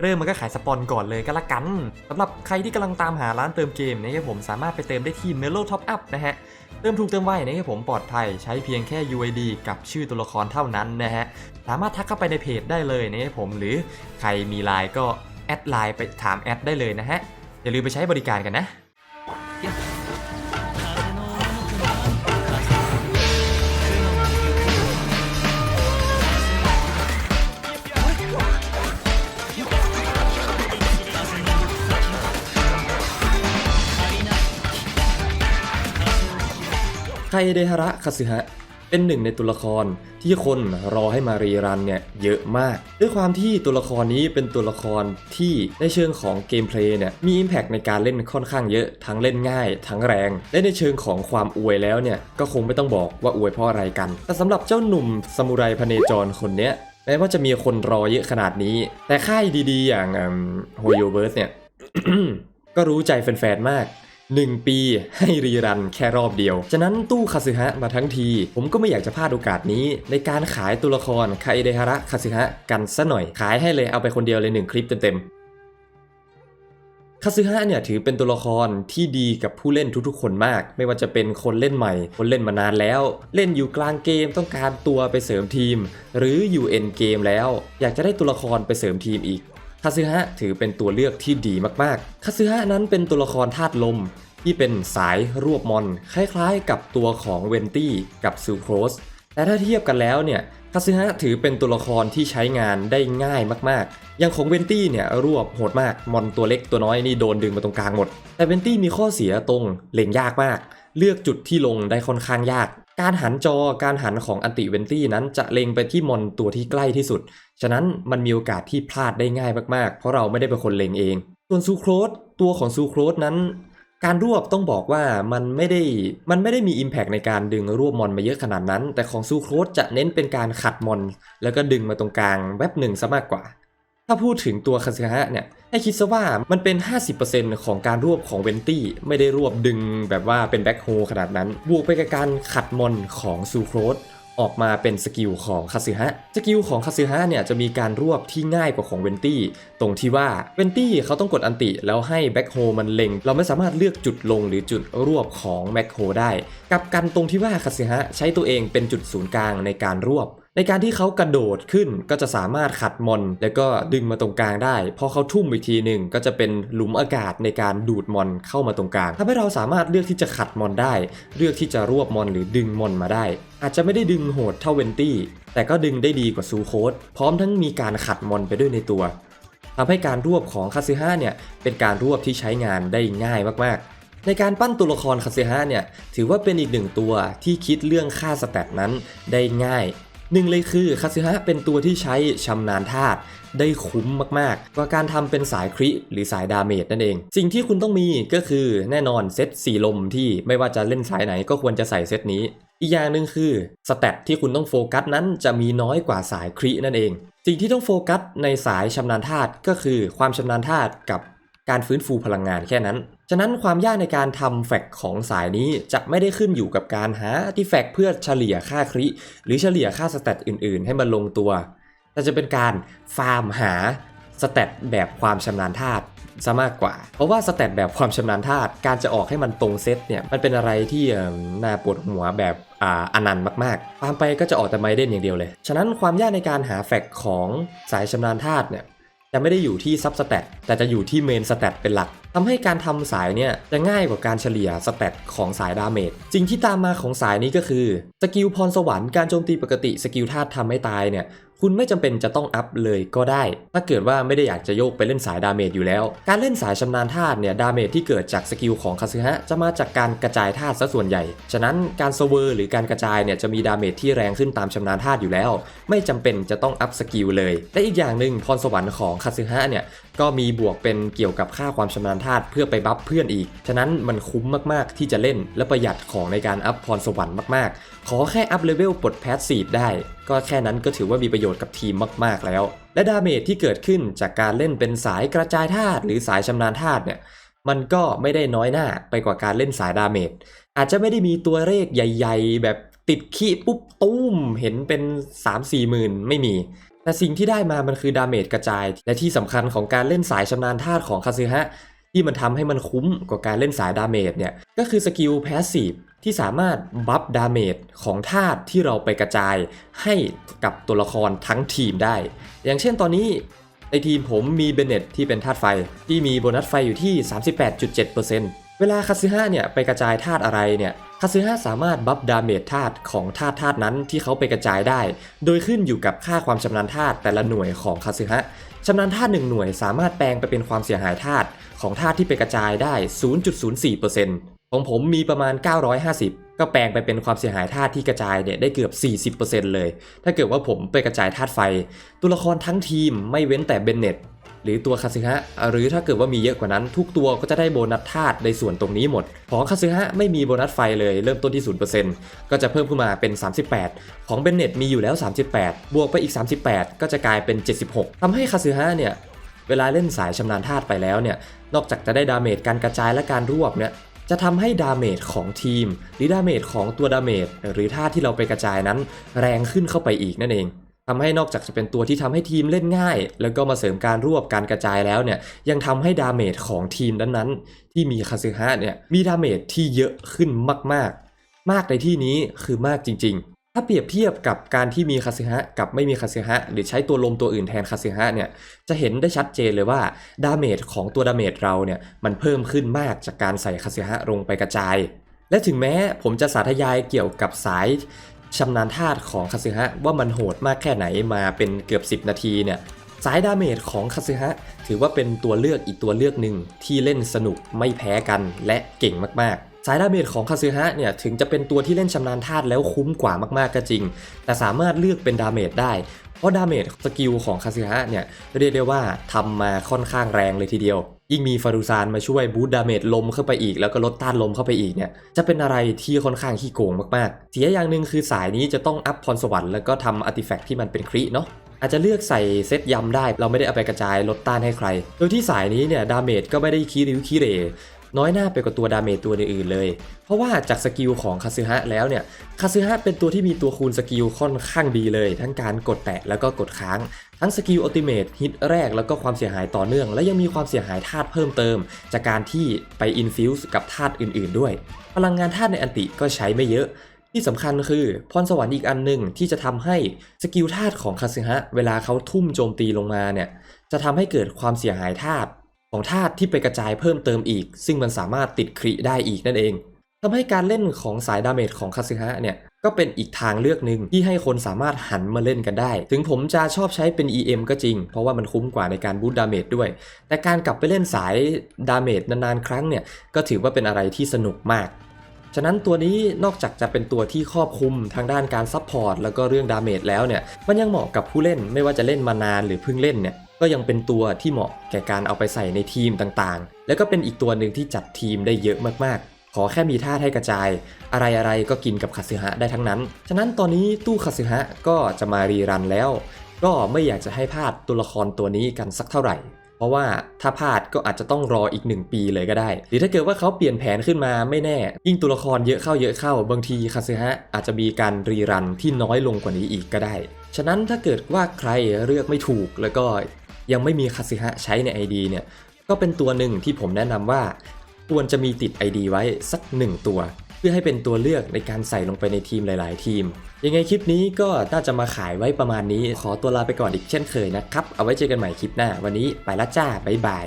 เริ่มมันก็ขายสปอนก่อนเลยก็แล้วกันสำหรับใครที่กำลังตามหาร้านเติมเกมนะครับผมสามารถไปเติมได้ที่ Melo Top Up นะฮะเติมถูกเติมไวนะครับผมปลอดภัยใช้เพียงแค่ UID กับชื่อตัวละครเท่านั้นนะฮะสามารถทักเข้าไปในเพจได้เลยนะครับผมหรือใครมีไลน์ก็แอดไลน์ไปถามแอดได้เลยนะฮะอย่าลืมไปใช้บริการกันนะ ไคเดฮาระคาสึฮะเป็นหนึ่งในตัวละครที่คนรอให้มารีรันเนี่ยเยอะมาก ด้วยความที่ตัวละครนี้เป็นตัวละครที่ในเชิงของเกมเพลย์เนี่ยมี Impact ในการเล่นค่อนข้างเยอะ ทั้งเล่นง่าย ทั้งแรง และในเชิงของความอวยแล้วเนี่ยก็คงไม่ต้องบอกว่าอวยเพราะอะไรกัน แต่สำหรับเจ้าหนุ่มซามูไรพเนจรคนเนี้ยแม้ว่าจะมีคนรอเยอะขนาดนี้ แต่ค่ายดีๆ อย่างโฮโยเบิร์สเนี่ยก็รู้ใจแฟนๆมาก 1 ปีให้รีรันแค่รอบเดียว ฉะนั้นตู้คาสึฮะมาทั้งที ผมก็ไม่อยากจะพลาดโอกาสนี้ ในการขายตัวละครคาเอเดฮาระคาสึฮะกันซะหน่อย ขายให้เลยเอาไปคนเดียวเลย 1 คลิปเต็มๆคาซึฮะเนี่ยถือเป็นตัวละครที่ดีกับผู้เล่นทุกๆ คนมาก ไม่ว่าจะเป็นคนเล่นใหม่ คนเล่นมานานแล้ว เล่นอยู่กลางเกมต้องการตัวไปเสริมทีม หรืออยู่เอ็นเกมแล้ว อยากจะได้ตัวละครไปเสริมทีมอีก คาซึฮะถือเป็นตัวเลือกที่ดีมากๆ คาซึฮะนั้นเป็นตัวละครธาตุลม ที่เป็นสายรวบมอน คล้ายๆ กับตัวของเวนตี้กับซูโครส แต่ถ้าเทียบกันแล้วเนี่ยคาซึฮะถือเป็นตัวละครที่ใช้งานได้ง่ายมากๆ อย่างของเวนตี้เนี่ยรวบโหดมาก มอนตัวเล็กตัวน้อยนี่โดนดึงมาตรงกลางหมด แต่เวนตี้มีข้อเสียตรงเล็งยากมาก เลือกจุดที่ลงได้ค่อนข้างยากการหันจอการหันของอันติเวนตี้นั้นจะเล็งไปที่มอนตัวที่ใกล้ที่สุด ฉะนั้นมันมีโอกาสที่พลาดได้ง่ายมากๆ เพราะเราไม่ได้เป็นคนเล็งเอง ส่วนซูโครสตัวของซูโครสนั้น การรวบต้องบอกว่ามันไม่ได้มันไม่ได้มี Impact ในการดึงรวบมอนมาเยอะขนาดนั้น แต่ของซูโครสจะเน้นเป็นการขัดมอน แล้วก็ดึงมาตรงกลางแวบหนึ่งซะมากกว่า ถ้าพูดถึงตัวคาซึฮะเนี่ยให้คิดซะว่ามันเป็น 50%ของการรวบของเวนตี้ไม่ได้รวบดึงแบบว่าเป็นแบ็คโฮขนาดนั้น บวกไปกับการขัดมอนของซูโครสออกมาเป็นสกิลของคาซึฮะ สกิลของคาซึฮะเนี่ยจะมีการรวบที่ง่ายกว่าของเวนตี้ตรงที่ว่าเวนตี้เขาต้องกดอันติ แล้วให้แบ็คโฮมันเล็ง เราไม่สามารถเลือกจุดลงหรือจุดรวบของแบ็คโฮได้ กับกันตรงที่ว่าคาซึฮะใช้ตัวเองเป็นจุดศูนย์กลางในการรวบ ในการที่เขากระโดดขึ้นก็จะสามารถขัดมอน แล้วก็ดึงมาตรงกลางได้ พอเขาทุ่มอีกทีหนึ่งก็จะเป็นหลุมอากาศในการดูดมอนเข้ามาตรงกลางทำให้เราสามารถเลือกที่จะขัดมอนได้ เลือกที่จะรวบมอนหรือดึงมอนมาได้ อาจจะไม่ได้ดึงโหดเท่าเวนตี้แต่ก็ดึงได้ดีกว่าซูโคดพร้อมทั้งมีการขัดมอนไปด้วยในตัวทำให้การรวบของคาซึฮะเนี่ยเป็นการรวบที่ใช้งานได้ง่ายมากๆในการปั้นตัวละครคาซึฮะเนี่ย ถือว่าเป็นอีกหนึ่งตัวที่คิดเรื่องค่าสแตทนั้นได้ง่าย หนึ่งเลยคือคาซึฮะเป็นตัวที่ใช้ชำนาญธาตุได้คุ้มมากๆกว่าการทำเป็นสายคริหรือสายดาเมจนั่นเอง สิ่งที่คุณต้องมีก็คือแน่นอนเซตสีลมที่ไม่ว่าจะเล่นสายไหนก็ควรจะใส่เซตนี้ อีกอย่างหนึ่งคือสแตทที่คุณต้องโฟกัสนั้นจะมีน้อยกว่าสายครินั่นเอง สิ่งที่ต้องโฟกัสในสายชำนาญธาตุก็คือความชำนาญธาตุกับการฟื้นฟูพลังงานแค่นั้น ฉะนั้นความยากในการทำแฟกของสายนี้จะไม่ได้ขึ้นอยู่กับการหาที่แฟกเพื่อเฉลี่ยค่าคริ หรือเฉลี่ยค่าสแตทอื่น ๆ ให้มันลงตัว แต่จะเป็นการฟาร์มหาสแตทแบบความชำนาญธาตุซะมากกว่า เพราะว่าสแตทแบบความชำนาญธาตุการจะออกให้มันตรงเซตเนี่ยมันเป็นอะไรที่น่าปวดหัวแบบออนันต์มากๆฟามไปก็จะออกแต่ไมเดนอย่างเดียวเลย ฉะนั้นความยากในการหาแฟกของสายชำนาญธาตุเนี่ย จะไม่ได้อยู่ที่ซับสแตทแต่จะอยู่ที่เมนสแตทเป็นหลักทำให้การทำสายเนี่ยจะง่ายกว่าการเฉลี่ยสแตทของสายดาเมจสิ่งที่ตามมาของสายนี้ก็คือสกิลพรสวรรค์การโจมตีปกติสกิลธาตุทำให้ตายเนี่ย คุณไม่จำเป็นจะต้องอัพเลยก็ได้ ถ้าเกิดว่าไม่ได้อยากจะโยกไปเล่นสายดาเมจอยู่แล้ว การเล่นสายชำนาญธาตุเนี่ยดาเมจที่เกิดจากสกิลของคาซึฮะจะมาจากการกระจายธาตุซะส่วนใหญ่ ฉะนั้นการเซเวอร์หรือการกระจายเนี่ยจะมีดาเมจที่แรงขึ้นตามชำนาญธาตุอยู่แล้ว ไม่จำเป็นจะต้องอัพสกิลเลย และอีกอย่างหนึ่งพรสวรรค์ของคาซึฮะเนี่ย ก็มีบวกเป็นเกี่ยวกับค่าความชำนาญธาตุเพื่อไปบัฟเพื่อนอีก ฉะนั้นมันคุ้มมากๆที่จะเล่นและประหยัดของในการอัพพรสวรรค์มากๆ ขอแค่อัพเลเวลปลดแพสซีฟได้ ก็แค่นั้นก็ถือว่ามีประโยชน์กับทีมมากๆแล้ว และดาเมจที่เกิดขึ้นจากการเล่นเป็นสายกระจายธาตุหรือสายชำนาญธาตุเนี่ยมันก็ไม่ได้น้อยหน้าไปกว่าการเล่นสายดาเมจอาจจะไม่ได้มีตัวเลขใหญ่ ๆ แบบติดขี้ปุ๊บตุ้มเห็นเป็น 3 4 หมื่นไม่มี แต่สิ่งที่ได้มามันคือดาเมจกระจาย และที่สำคัญของการเล่นสายชำนาญธาตุของคาซึฮะที่มันทำให้มันคุ้มกว่าการเล่นสายดาเมจเนี่ยก็คือสกิลแพสซีฟที่สามารถบัฟดาเมจของธาตุที่เราไปกระจายให้กับตัวละครทั้งทีมได้ อย่างเช่นตอนนี้ในทีมผมมีเบเนตที่เป็นธาตุไฟ ที่มีโบนัสไฟอยู่ที่ 38.7%เเวลาคาซึฮะเนี่ยไปกระจายธาตุอะไรเนี่ยคาซึฮะสามารถบัฟดาเมจธาตุของธาตุธาตุนั้นที่เขาไปกระจายได้ โดยขึ้นอยู่กับค่าความชำนาญธาตุแต่ละหน่วยของคาซึฮะชำนาญธาตุหนึ่งหน่วยสามารถแปลงไปเป็นความเสียหายธาตุของธาตุที่ไปกระจายได้ 0.04%ของผมมีประมาณ 950 ก็แปลงไปเป็นความเสียหายธาตุที่กระจายเนี่ยได้เกือบ 40%เลย ถ้าเกิดว่าผมไปกระจายธาตุไฟ ตัวละครทั้งทีมไม่เว้นแต่เบนเน็ต หรือตัวคาซึฮะหรือถ้าเกิดว่ามีเยอะกว่านั้น ทุกตัวก็จะได้โบนัสธาตุในส่วนตรงนี้หมด ของคาซึฮะไม่มีโบนัสไฟเลยเริ่มต้นที่ 0%ก็จะเพิ่มขึ้นมาเป็น 38 ของเบนเน็ตมีอยู่แล้ว 38 บวกไปอีก 38 ก็จะกลายเป็น 76ทำให้คาซึฮะเนี่ยเวลาเล่นสายชำนาญธาตุไปแล้วเนี่ยนอกจากจะได้ดาเมจการกระจายและการรวบเนี่ยจะทำให้ดาเมจของทีม หรือดาเมจของตัวดาเมจหรือท่าที่เราไปกระจายนั้น แรงขึ้นเข้าไปอีกนั่นเอง ทำให้นอกจากจะเป็นตัวที่ทำให้ทีมเล่นง่าย แล้วก็มาเสริมการรวบการกระจายแล้วเนี่ยยังทำให้ดาเมจของทีมนั้นๆ ที่มีคาซึฮะเนี่ยมีดาเมจที่เยอะขึ้นมากๆ มากในที่นี้คือมากจริง ๆ ถ้าเปรียบเทียบกับการที่มีคาซึฮะกับไม่มีคาซึฮะหรือใช้ตัวลมตัวอื่นแทนคาซึฮะเนี่ยจะเห็นได้ชัดเจนเลยว่าดาเมจของตัวดาเมจเราเนี่ยมันเพิ่มขึ้นมากจากการใส่คาซึฮะลงไปกระจายและถึงแม้ผมจะสาธยายเกี่ยวกับสาย ชำนาญธาตุของคาซึฮะว่ามันโหดมากแค่ไหนมาเป็นเกือบ 10 นาทีเนี่ยสายดาเมจของคาซึฮะถือว่าเป็นตัวเลือกอีกตัวเลือกหนึ่งที่เล่นสนุกไม่แพ้กันและเก่งมากๆ สายดาเมจของคาซึฮะเนี่ยถึงจะเป็นตัวที่เล่นชำนาญธาตุแล้วคุ้มกว่ามากๆก็จริง แต่สามารถเลือกเป็นดาเมจได้ เพราะดาเมจสกิลของคาซึฮะเนี่ยเรียกได้ว่าทำมาค่อนข้างแรงเลยทีเดียว ยิ่งมีฟารูซานมาช่วยบูตดาเมจลมเข้าไปอีก แล้วก็ลดต้านลมเข้าไปอีกเนี่ยจะเป็นอะไรที่ค่อนข้างขี้โกงมากๆ เสียอย่างหนึ่งคือสายนี้จะต้องอัพพรสวรรค์แล้วก็ทำอาร์ติแฟกต์ที่มันเป็นคริเนาะอาจจะเลือกใส่เซตยำได้ เราไม่ได้เอาไปกระจายลดต้านให้ใคร โดยที่สายนี้เนี่ยดาเมจก็ไม่ได้คีริวคีเร น้อยหน้าไปกว่าตัวดาเมจตัวอื่นๆเลย เพราะว่าจากสกิลของคาซึฮะแล้วเนี่ยคาซึฮะเป็นตัวที่มีตัวคูณสกิลค่อนข้างดีเลย ทั้งการกดแตะแล้วก็กดค้าง ทั้งสกิลอัลติเมทฮิตแรกแล้วก็ความเสียหายต่อเนื่อง และยังมีความเสียหายธาตุเพิ่มเติม จากการที่ไปอินฟิวส์กับธาตุอื่น ๆ ด้วย พลังงานธาตุในอันติก็ใช้ไม่เยอะที่สำคัญคือพรสวรรค์อีกอันหนึ่งที่จะทำให้สกิลธาตุของคาซึฮะเวลาเขาทุ่มโจมตีลงมาเนี่ยจะทำให้เกิดความเสียหายธาตุ ของธาตุที่ไปกระจายเพิ่มเติมอีก ซึ่งมันสามารถติดคริได้อีกนั่นเองทำให้การเล่นของสายดาเมจของคาซึฮะเนี่ยก็เป็นอีกทางเลือกหนึ่งที่ให้คนสามารถหันมาเล่นกันได้ ถึงผมจะชอบใช้เป็น EM ก็จริง เพราะว่ามันคุ้มกว่าในการบูตดาเมจด้วย แต่การกลับไปเล่นสายดาเมจนานๆ ครั้งเนี่ย ก็ถือว่าเป็นอะไรที่สนุกมาก ฉะนั้นตัวนี้นอกจากจะเป็นตัวที่ครอบคลุมทางด้านการซัพพอร์ตแล้วก็เรื่องดาเมจแล้วเนี่ย มันยังเหมาะกับผู้เล่นไม่ว่าจะเล่นมานานหรือเพิ่งเล่นเนี่ย ก็ยังเป็นตัวที่เหมาะแก่การเอาไปใส่ในทีมต่างๆ แล้วก็เป็นอีกตัวหนึ่งที่จัดทีมได้เยอะมากๆ ขอแค่มีท่าให้กระจาย อะไรๆก็กินกับคาซึฮะได้ทั้งนั้น ฉะนั้นตอนนี้ตู้คาซึฮะก็จะมารีรันแล้ว ก็ไม่อยากจะให้พลาดตัวละครตัวนี้กันสักเท่าไหร่เพราะว่าถ้าพลาดก็อาจจะต้องรออีก 1 ปีเลยก็ได้ หรือถ้าเกิดว่าเขาเปลี่ยนแผนขึ้นมาไม่แน่ ยิ่งตัวละครเยอะเข้าเยอะเข้า บางทีคาซึฮะอาจจะมีการรีรันที่น้อยลงกว่านี้อีกก็ได้ ฉะนั้นถ้าเกิดว่าใครเลือกไม่ถูกแล้วก็ ยังไม่มีคาสึฮะใช้ใน ID เนี่ย ก็เป็นตัวหนึ่งที่ผมแนะนำว่าควรจะมีติด ID ไว้สัก 1 ตัว เพื่อให้เป็นตัวเลือกในการใส่ลงไปในทีมหลาย ๆ ทีม ยังไงคลิปนี้ก็น่าจะมาขายไว้ประมาณนี้ ขอตัวลาไปก่อนอีกเช่นเคยนะครับ เอาไว้เจอกันใหม่คลิปหน้า วันนี้ไปละจ้าบ๊ายบาย